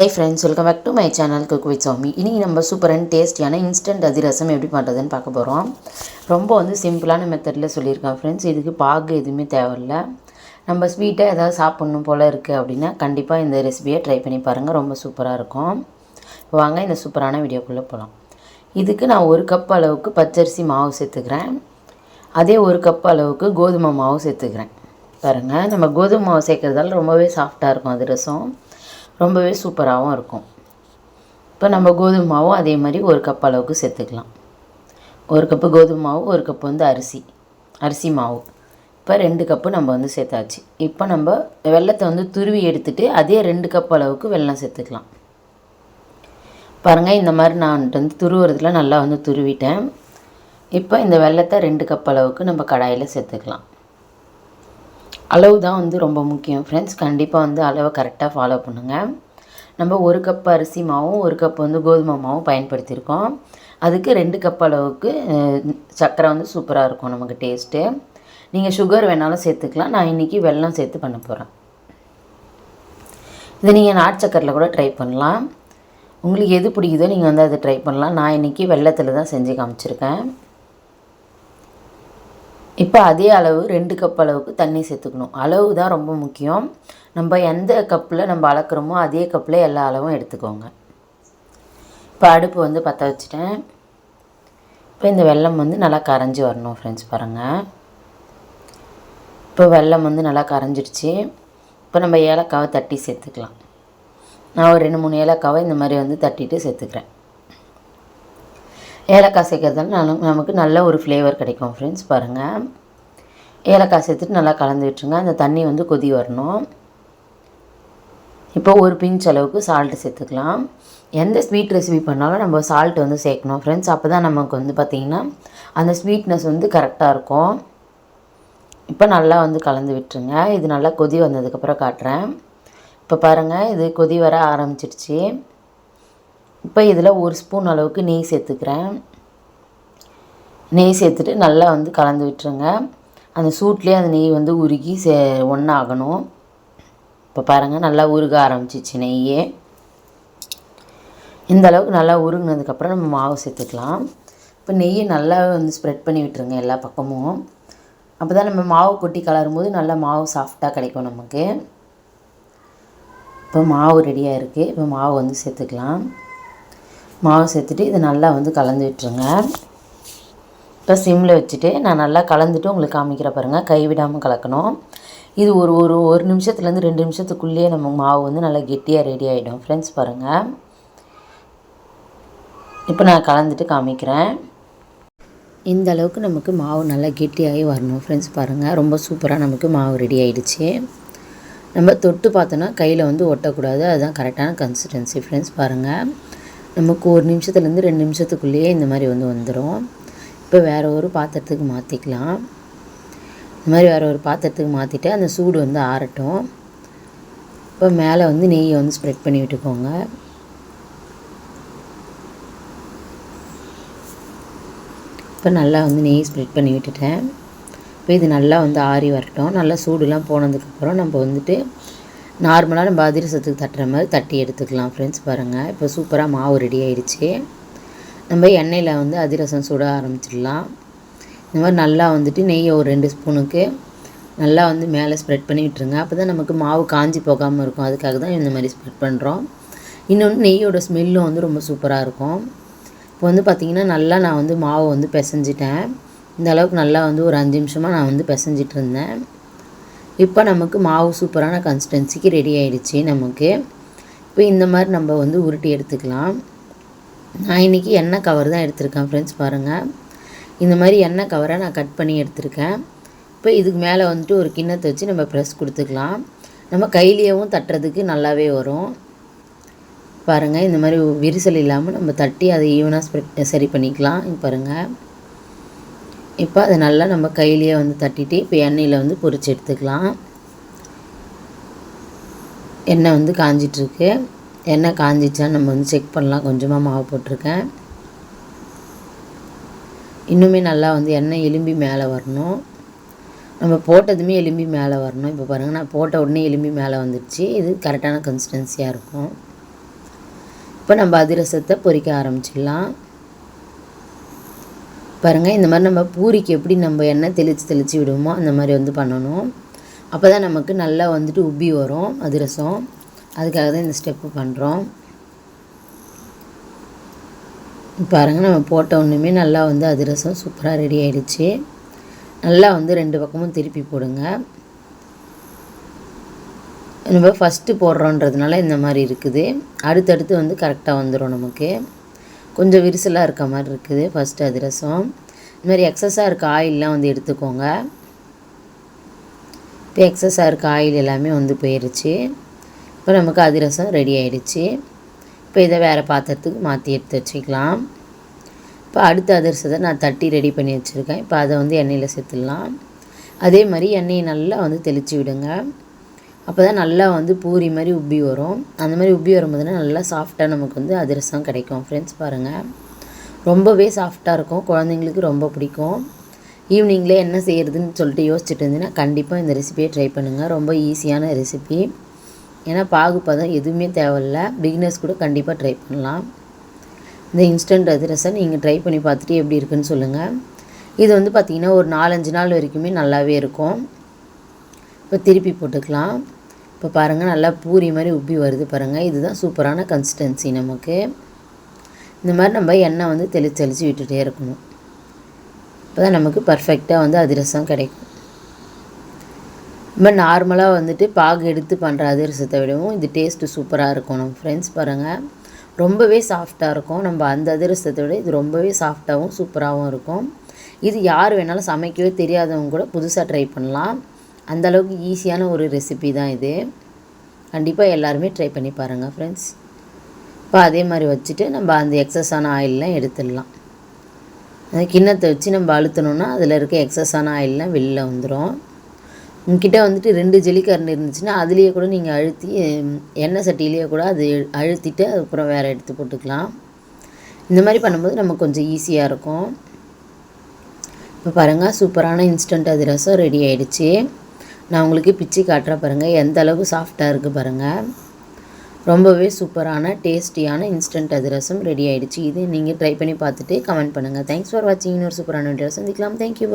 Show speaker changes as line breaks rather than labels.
Hi friends welcome back to my channel cook with Sami இன்றைக்கி நம்ம super and டேஸ்டியான instant adhirasam எப்படி பண்ணுறதுன்னு பார்க்க போகிறோம் ரொம்ப வந்து சிம்பிளான மெத்தடில் சொல்லியிருக்கேன் ஃப்ரெண்ட்ஸ் இதுக்கு பாகு எதுவுமே தேவையில்ல. நம்ம ஸ்வீட்டாக ஏதாவது சாப்பிட்ணும் போல் இருக்குது அப்படின்னா கண்டிப்பாக இந்த ரெசிபியை ட்ரை பண்ணி பாருங்கள் ரொம்ப சூப்பராக இருக்கும். வாங்க இந்த சூப்பரான வீடியோக்குள்ளே போகலாம் இதுக்கு நான் ஒரு கப் அளவுக்கு பச்சரிசி மாவு சேர்த்துக்கிறேன். அதே ஒரு கப் அளவுக்கு கோதுமை மாவு சேர்த்துக்கிறேன். பாருங்கள் நம்ம கோதுமை மாவு சேர்க்குறதால ரொம்பவே சாஃப்டாக இருக்கும் அதிரசம். ரொம்பவே சூப்பராகவும் இருக்கும். இப்போ நம்ம கோதுமை மாவும் அதே மாதிரி ஒரு கப் அளவுக்கு சேர்த்துக்கலாம். ஒரு கப்பு கோதுமை மாவு ஒரு கப்பு வந்து அரிசி. அரிசி மாவு. இப்போ ரெண்டு கப்பு நம்ம வந்து சேர்த்தாச்சு. இப்போ நம்ம வெள்ளத்தை வந்து துருவி எடுத்துகிட்டு அதே ரெண்டு கப் அளவுக்கு வெல்லம் சேர்த்துக்கலாம். பாருங்கள் இந்த மாதிரி நான் வந்து துருவுறதுல நல்லா வந்து துருவிட்டேன். இப்போ இந்த வெள்ளத்தை ரெண்டு கப் அளவுக்கு நம்ம கடாயில் சேர்த்துக்கலாம். அளவு தான் வந்து ரொம்ப முக்கியம் ஃப்ரெண்ட்ஸ் கண்டிப்பாக வந்து அளவை கரெக்டாக ஃபாலோ பண்ணுங்கள் நம்ம ஒரு கப் அரிசி மாவும் ஒரு கப் வந்து கோதுமை மாவும் பயன்படுத்தியிருக்கோம். அதுக்கு ரெண்டு கப் அளவுக்கு சர்க்கரை வந்து சூப்பராக இருக்கும் நமக்கு டேஸ்ட்டு நீங்கள் சுகர் வேணாலும் சேர்த்துக்கலாம். நான் இன்றைக்கி வெல்லம் சேர்த்து பண்ண போகிறேன் இதை நீங்கள் நாட்டு சக்கரில் கூட ட்ரை பண்ணலாம். உங்களுக்கு எது பிடிக்குதோ நீங்கள் வந்து அதை ட்ரை பண்ணலாம். நான் இன்றைக்கி வெள்ளத்தில் தான் செஞ்சு காமிச்சிருக்கேன். இப்போ அதே அளவு ரெண்டு கப் அளவுக்கு தண்ணி சேர்த்துக்கணும். அளவு தான் ரொம்ப முக்கியம். நம்ம எந்த கப்பில் நம்ம அளக்குறோமோ அதே கப்பில் எல்லா அளவும் எடுத்துக்கோங்க. இப்போ அடுப்பு வந்து பற்ற வச்சுட்டேன். இப்போ இந்த வெல்லம் வந்து நல்லா கரைஞ்சி வரணும் ஃப்ரெண்ட்ஸ் பாருங்கள் இப்போ வெல்லம் வந்து நல்லா கரைஞ்சிடுச்சு. இப்போ நம்ம ஏலக்காவை தட்டி சேர்த்துக்கலாம். நான் ஒரு ரெண்டு மூணு ஏலக்காவை இந்த மாதிரி வந்து தட்டிட்டு சேர்த்துக்கிறேன். ஏலக்காய் சேர்க்கறதால நமக்கு நல்ல ஒரு ஃப்ளேவர் கிடைக்கும் ஃப்ரெண்ட்ஸ் பாருங்கள் ஏலக்காய் சேர்த்துட்டு நல்லா கலந்து விட்டுருங்க. அந்த தண்ணி வந்து கொதி வரணும். இப்போ ஒரு பிஞ்ச் அளவுக்கு சால்ட்டு சேர்த்துக்கலாம். எந்த ஸ்வீட் ரெசிபி பண்ணாலும் நம்ம சால்ட் வந்து சேர்க்கணும் ஃப்ரெண்ட்ஸ் அப்போ தான் நமக்கு வந்து பார்த்திங்கன்னா அந்த ஸ்வீட்னஸ் வந்து கரெக்டாக இருக்கும். இப்போ நல்லா வந்து கலந்து விட்டுருங்க. இது நல்லா கொதி வந்ததுக்கப்புறம் காட்டுறேன். இப்போ பாருங்கள் இது கொதி வர ஆரம்பிச்சிடுச்சு. இப்போ இதில் ஒரு ஸ்பூன் அளவுக்கு நெய் சேர்த்துக்கிறேன். நெய் சேர்த்துட்டு நல்லா வந்து கலந்து விட்டுருங்க. அந்த சூட்லேயே அந்த நெய் வந்து உருகி சே ஒன்றாகணும் இப்போ பாருங்கள் நல்லா உருக ஆரம்பிச்சிச்சு நெய்யே. இந்த அளவுக்கு நல்லா உருகினதுக்கப்புறம் நம்ம மாவு சேர்த்துக்கலாம். இப்போ நெய்யை நல்லா வந்து ஸ்ப்ரெட் பண்ணி விட்டுருங்க எல்லா பக்கமும். அப்போ தான் நம்ம மாவு கொட்டி கலரும் போது நல்லா மாவு சாஃப்டாக கிடைக்கும் நமக்கு. இப்போ மாவு ரெடியாக இருக்குது இப்போ மாவு வந்து சேர்த்துக்கலாம். மாவு சேர்த்துட்டு இதை நல்லா வந்து கலந்து விட்டுருங்க. இப்போ சிம்மில் வச்சுட்டு நான் நல்லா கலந்துட்டு உங்களுக்கு காமிக்கிற பாருங்கள் கைவிடாமல் கலக்கணும். இது ஒரு ஒரு ஒரு நிமிஷத்துலேருந்து ரெண்டு நிமிஷத்துக்குள்ளேயே நம்ம மாவு வந்து நல்லா கெட்டியாக ரெடி ஆகிடும். ஃப்ரெண்ட்ஸ் பாருங்கள் இப்போ நான் கலந்துட்டு காமிக்கிறேன். இந்த அளவுக்கு நமக்கு மாவு நல்லா கெட்டியாகி வரணும். ஃப்ரெண்ட்ஸ் பாருங்கள் ரொம்ப சூப்பராக நமக்கு மாவு ரெடி ஆகிடுச்சு நம்ம தொட்டு பார்த்தோன்னா கையில் வந்து ஒட்டக்கூடாது. அதுதான் கரெக்டான கன்சிஸ்டன்சி ஃப்ரெண்ட்ஸ் பாருங்கள் நமக்கு ஒரு நிமிஷத்துலேருந்து ரெண்டு நிமிஷத்துக்குள்ளேயே இந்த மாதிரி வந்து வந்துடும். இப்போ வேறு ஒரு பாத்திரத்துக்கு மாற்றிக்கலாம் இந்த மாதிரி வேறு ஒரு பாத்திரத்துக்கு மாற்றிட்டு அந்த சூடு வந்து ஆறட்டும். இப்போ மேலே வந்து நெய்யை வந்து ஸ்ப்ரெட் பண்ணி விட்டுக்கோங்க. இப்போ நல்லா வந்து நெய் ஸ்ப்ரெட் பண்ணி விட்டுட்டேன். இப்போ இது நல்லா வந்து ஆறி வரட்டும். நல்லா சூடுலாம் போனதுக்கப்புறம் நம்ம வந்துட்டு நார்மலாக நம்ம அதிரசத்துக்கு தட்டுற மாதிரி தட்டி எடுத்துக்கலாம் ஃப்ரெண்ட்ஸ் பாருங்கள் இப்போ சூப்பராக மாவு ரெடி ஆயிடுச்சு. நம்ம எண்ணெயில் வந்து அதிரசம் சுட ஆரம்பிச்சிடலாம். இந்த மாதிரி நல்லா வந்துட்டு நெய்யை ஒரு ரெண்டு ஸ்பூனுக்கு நல்லா வந்து மேலே ஸ்ப்ரெட் பண்ணி விட்டுருங்க அப்போ தான் நமக்கு மாவு காஞ்சி போகாமல் இருக்கும். அதுக்காக தான் இந்த மாதிரி ஸ்ப்ரெட் பண்ணுறோம் இன்னொன்று நெய்யோட ஸ்மெல்லும் வந்து ரொம்ப சூப்பராக இருக்கும். இப்போ வந்து பார்த்திங்கன்னா நல்லா நான் வந்து மாவு வந்து பிசைஞ்சிட்டேன். இந்த அளவுக்கு நல்லா வந்து ஒரு அஞ்சு நிமிஷமாக நான் வந்து பிசைஞ்சிட்டு இருந்தேன். இப்போ நமக்கு மாவு சூப்பரான கன்சிஸ்டன்சிக்கு ரெடி ஆகிடுச்சு நமக்கு. இப்போ இந்த மாதிரி நம்ம வந்து உருட்டி எடுத்துக்கலாம். நான் இன்றைக்கி எண்ணெய் கவர் தான் எடுத்திருக்கேன் ஃப்ரெண்ட்ஸ் பாருங்கள் இந்த மாதிரி எண்ணெய் கவரை நான் கட் பண்ணி எடுத்திருக்கேன். இப்போ இதுக்கு மேலே வந்துட்டு ஒரு கிண்ணத்தை வச்சு நம்ம ப்ரெஸ் கொடுத்துக்கலாம். நம்ம கையிலேயும் தட்டுறதுக்கு நல்லாவே வரும். பாருங்கள் இந்த மாதிரி விரிசல் இல்லாமல் நம்ம தட்டி அதை ஈவனாக ஸ்ப்ரெட் சரி பண்ணிக்கலாம். பாருங்கள் இப்போ அதை நல்லா நம்ம கையிலேயே வந்து தட்டிட்டு இப்போ எண்ணெயில் வந்து பொறிச்சு எடுத்துக்கலாம். எண்ணெய் வந்து காஞ்சிட்ருக்கு எண்ணெய் காஞ்சிச்சான்னு நம்ம வந்து செக் பண்ணலாம். கொஞ்சமாக மாவு போட்டிருக்கேன். இன்னுமே நல்லா வந்து எண்ணெய் எலும்பி மேலே வரணும். நம்ம போட்டதுமே எலும்பி மேலே வரணும். இப்போ பாருங்கள் நான் போட்ட உடனே எலும்பி மேலே வந்துடுச்சு இது கரெக்டான கன்சிஸ்டன்சியாக இருக்கும். இப்போ நம்ம அதிரசத்தை பொறிக்க ஆரம்பிச்சிடலாம். பாருங்கள் இந்த மாதிரி நம்ம பூரிக்கு எப்படி நம்ம எண்ணெய் தெளித்து தெளித்து விடுவோமோ அந்த மாதிரி வந்து பண்ணணும். அப்போ தான் நமக்கு நல்லா வந்துட்டு உப்பி வரும் அதிரசம். அதுக்காக தான் இந்த ஸ்டெப்பு பண்ணுறோம் பாருங்கள் நம்ம போட்ட ஒன்றுமே நல்லா வந்து அதிரசம் சூப்பராக ரெடி ஆகிடுச்சு நல்லா வந்து ரெண்டு பக்கமும் திருப்பி போடுங்க. நம்ம ஃபஸ்ட்டு போடுறோன்றதுனால இந்த மாதிரி இருக்குது. அடுத்தடுத்து வந்து கரெக்டாக வந்துடும் நமக்கு. கொஞ்சம் விரிசலாக இருக்க மாதிரி இருக்குது ஃபஸ்ட்டு அதிரசம். இந்த மாதிரி எக்ஸஸாக இருக்க ஆயிலெலாம் வந்து எடுத்துக்கோங்க. இப்போ எக்ஸஸாக இருக்க ஆயில் எல்லாமே வந்து போயிடுச்சு இப்போ நமக்கு அதிரசம் ரெடி ஆகிடுச்சு இப்போ இதை வேறு பாத்திரத்துக்கு மாற்றி எடுத்து வச்சுக்கலாம். இப்போ அடுத்த அதிரசத்தை நான் தட்டி ரெடி பண்ணி வச்சுருக்கேன். இப்போ அதை வந்து எண்ணெயில் சேர்த்துடலாம். அதே மாதிரி எண்ணெயை நல்லா வந்து தெளித்து விடுங்க. அப்போ தான் நல்லா வந்து பூரி மாதிரி உப்பி வரும். அந்த மாதிரி உப்பி வரும்போதுனா நல்லா சாஃப்டாக நமக்கு வந்து அதிரசம் கிடைக்கும். ஃப்ரெண்ட்ஸ் பாருங்கள் ரொம்பவே சாஃப்டாக இருக்கும். குழந்தைங்களுக்கு ரொம்ப பிடிக்கும். ஈவினிங்கில் என்ன செய்கிறதுன்னு சொல்லிட்டு யோசிச்சுட்டு இருந்தீங்கன்னா கண்டிப்பாக இந்த ரெசிபியை ட்ரை பண்ணுங்கள் ரொம்ப ஈஸியான ரெசிபி ஏன்னா பாகுபதம் எதுவுமே தேவையில்ல. பிகினர்ஸ் கூட கண்டிப்பாக ட்ரை பண்ணலாம். இந்த இன்ஸ்டன்ட் அதிரசம் நீங்கள் ட்ரை பண்ணி பார்த்துட்டு எப்படி இருக்குன்னு சொல்லுங்கள் இது வந்து பார்த்திங்கன்னா ஒரு நாலஞ்சு நாள் வரைக்குமே நல்லாவே இருக்கும். இப்போ திருப்பி போட்டுக்கலாம். இப்போ பாருங்கள் நல்லா பூரி மாதிரி உப்பி வருது பாருங்கள் இதுதான் சூப்பரான கன்சிஸ்டன்சி நமக்கு. இந்த மாதிரி நம்ம எண்ணெய் வந்து தெளித்து தெளித்து விட்டுகிட்டே இருக்கணும். இப்போ தான் நமக்கு பர்ஃபெக்டாக வந்து அதிரசம் கிடைக்கும். நம்ம நார்மலாக வந்துட்டு பாகு எடுத்து பண்ணுற அதிரசத்தை விடவும் இது டேஸ்ட்டு சூப்பராக இருக்கும். நம்ம ஃப்ரெண்ட்ஸ் பாருங்கள் ரொம்பவே சாஃப்டாக இருக்கும். நம்ம அந்த அதிரசத்தை விட இது ரொம்பவே சாஃப்டாகவும் சூப்பராகவும் இருக்கும். இது யார் வேணாலும் சமைக்கவே தெரியாதவங்க கூட புதுசாக ட்ரை பண்ணலாம். அந்தளவுக்கு ஈஸியான ஒரு ரெசிபி தான் இது. கண்டிப்பாக எல்லாருமே ட்ரை பண்ணி பாருங்கள் ஃப்ரெண்ட்ஸ் இப்போ அதே மாதிரி வச்சுட்டு நம்ம அந்த எக்ஸஸான ஆயிலெலாம் எடுத்துடலாம். அந்த கிண்ணத்தை வச்சு நம்ம அழுத்தணுன்னா அதில் இருக்க எக்ஸஸான ஆயிலெலாம் வெளில வந்துடும் உங்ககிட்ட வந்துட்டு ரெண்டு ஜெலிக்கரண்டி இருந்துச்சுன்னா அதுலேயே கூட நீங்கள் அழுத்தி எண்ணெய் சட்டியிலேயே கூட அது அழுத்திட்டு அதுக்கப்புறம் வேறு எடுத்து போட்டுக்கலாம். இந்த மாதிரி பண்ணும்போது நமக்கு கொஞ்சம் ஈஸியாக இருக்கும். இப்போ பாருங்கள் சூப்பரான இன்ஸ்டன்ட் அதிரசம் ரெடி ஆகிடுச்சு நான் உங்களுக்கு பிச்சு காட்டுற பாருங்கள் எந்த அளவுக்கு சாஃப்டாக இருக்குது பாருங்கள் ரொம்பவே சூப்பரான டேஸ்டியான இன்ஸ்டன்ட் அதிரசம் ரெடி ஆகிடுச்சு இது நீங்கள் ட்ரை பண்ணி பார்த்துட்டு கமெண்ட் பண்ணுங்கள் தேங்க்ஸ் ஃபார் வாட்சிங் இன்னொரு சூப்பரான வீடியோ சந்திக்கலாம். தேங்க்யூ